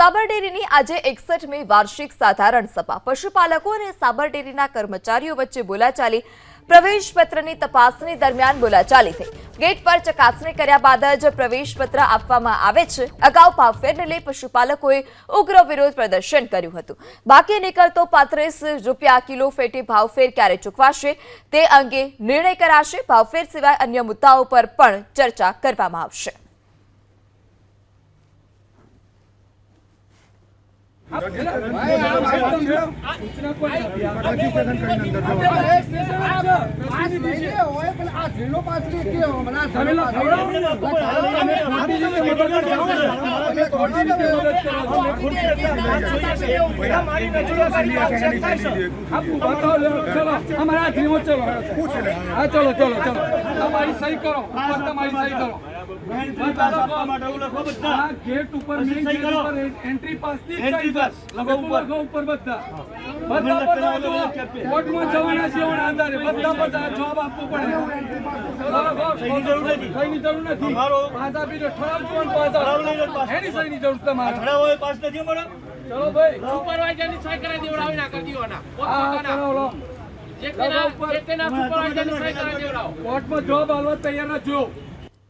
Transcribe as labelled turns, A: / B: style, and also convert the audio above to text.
A: સાબરડેરીની આજે એકસઠમી વાર્ષિક સાધારણ સભા. પશુપાલકો અને સાબરડેરીના કર્મચારીઓ વચ્ચે બોલાચાલી. પ્રવેશપત્રની તપાસણી દરમિયાન બોલાચાલી થઈ. ગેટ પર ચકાસણી કર્યા બાદ જ પ્રવેશપત્ર આપવામાં આવે છે. અગાઉ ભાવફેરને લઈ પશુપાલકોએ ઉગ્ર વિરોધ પ્રદર્શન કર્યું હતું. બાકી નીકળતો પાંત્રીસ રૂપિયા કિલો ફેટી ભાવફેર ક્યારે ચૂકવાશે? તે અંગે નિર્ણય કરાશે. ભાવફેર સિવાય અન્ય મુદ્દાઓ પર પણ ચર્ચા કરવામાં આવશે.
B: અમારા ચલો ચલો ચલો તમારી સહી કરો તમારી સહી કરો આ ગેટ ઉપર મેઇન ગેટ ઉપર એન્ટ્રી પાસની પાસ લખો ઉપર. લખો ઉપર બધા. બધા પર જવાબ કોર્ટમાં જવાના છે એના આધારે. બધા બધા જવાબ આપવો પડે. બરાબર. સહીની જરૂર નથી. મારો પાસ આપી દો ઠરાવ જોવાનો પાછા એની સહીની જરૂર તમારે. ઠરાવ હોય પાસ નથી મળે ચલો ભાઈ.
C: સુપરવાઇઝરની સહી કરાવી દેવડાવી ના કરી દેવાના
B: લો
C: જે તેના જે તેના સુપરવાઇઝરની સહી કરાવી દેવડાવો.
B: કોર્ટમાં જવાબ આલવા તૈયાર ના જો